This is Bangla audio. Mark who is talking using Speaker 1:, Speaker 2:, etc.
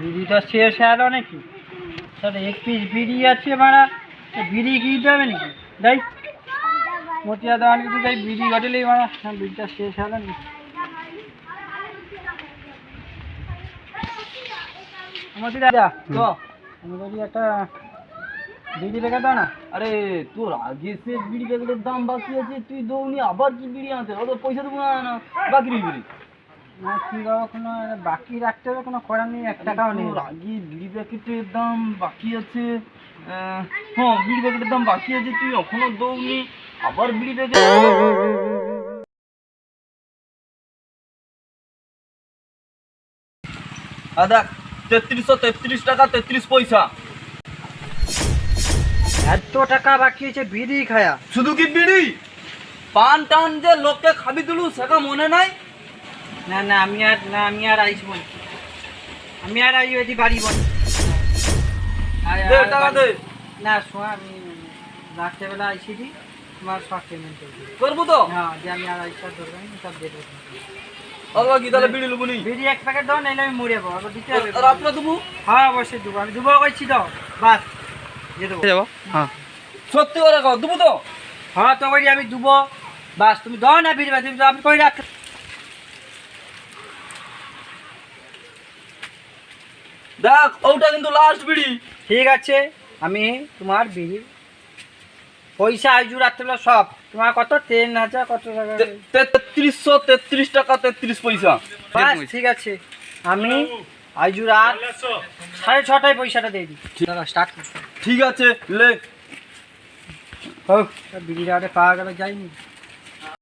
Speaker 1: বিড়িটা শেষ নাকি? এক পিস বিড়ি আছে মারা বিড়ি কি দেবে নাকি? যাই মতিয়া কিন্তু যাই বিড়ি ঘটেলেই মারা হ্যাঁ বিড়িটা শেষ গেল নাকি? আমাদের দাদা তো আমি বলি একটা বিড়ি রেখে দাও না।
Speaker 2: আরে তোর আগে সে বিড়ি প্যাকেটের দাম বাকি আছে তুই দৌড়নি আবার কি বিড়ি আনতে অত পয়সা দেবো না বাকি রইবি
Speaker 1: না কি দেওয়া কোনো বাকি রাখতে হবে কোনো করার নেই? এক টাকাও নেই।
Speaker 2: আগে বিড়ি প্যাকেটের দাম বাকি আছে হ্যাঁ বিড়ি প্যাকেটের দাম বাকি আছে তুই এখনও দৌড়নি আবার বিড়ি প্যাকেট আদা তেত্রিশশো তেত্রিশ টাকা তেত্রিশ পয়সা।
Speaker 1: এত টাকা বাকি আছে বিড়ি খায়া।
Speaker 2: শুধু কি বিড়ি? পান টান যে লোককে খাবি তুলু সেটা মনে নাই?
Speaker 1: না না আমি আর না আমি আর আইস বল। আমি আর আই এদি বাড়ি বল। না শোনা আমি রাত্রেবেলা আইসি দি তোমার সব পেমেন্ট করবি
Speaker 2: করব তো?
Speaker 1: হ্যাঁ যে আমি আর আইসার দরকার সব দিয়ে দেবো।
Speaker 2: আবার কি তাহলে বিড়ি লুবনি
Speaker 1: বিড়ি এক প্যাকেট দাও নাইলে আমি মরে যাব। আবার দিতে হবে।
Speaker 2: আর আপনার দেবো?
Speaker 1: হ্যাঁ অবশ্যই দেবো। আমি দেবো কইছি দাও বাস দিয়ে দেবো। হ্যাঁ।
Speaker 2: সত্যি করে দেবো তো?
Speaker 1: হ্যাঁ তো আমি দেবো। বাস তুমি দাও না বিড়ি তুমি আমি কই রাখ
Speaker 2: দেখ ওটা কিন্তু লাস্ট বিড়ি।
Speaker 1: ঠিক আছে আমি তোমার বিড়ি। পয়সা আইজু রাত্রেবেলা সব। তোমার কত? তিন হাজার কত টাকা?
Speaker 2: তেত্রিশশো তেত্রিশ টাকা তেত্রিশ পয়সা।
Speaker 1: ঠিক আছে। আমি আইজু রাত সাড়ে ছটায় পয়সাটা দিয়ে দিই। স্টার্ট
Speaker 2: ঠিক আছে লে।
Speaker 1: হোক বিড়িটা পাওয়া গেল যাইনি।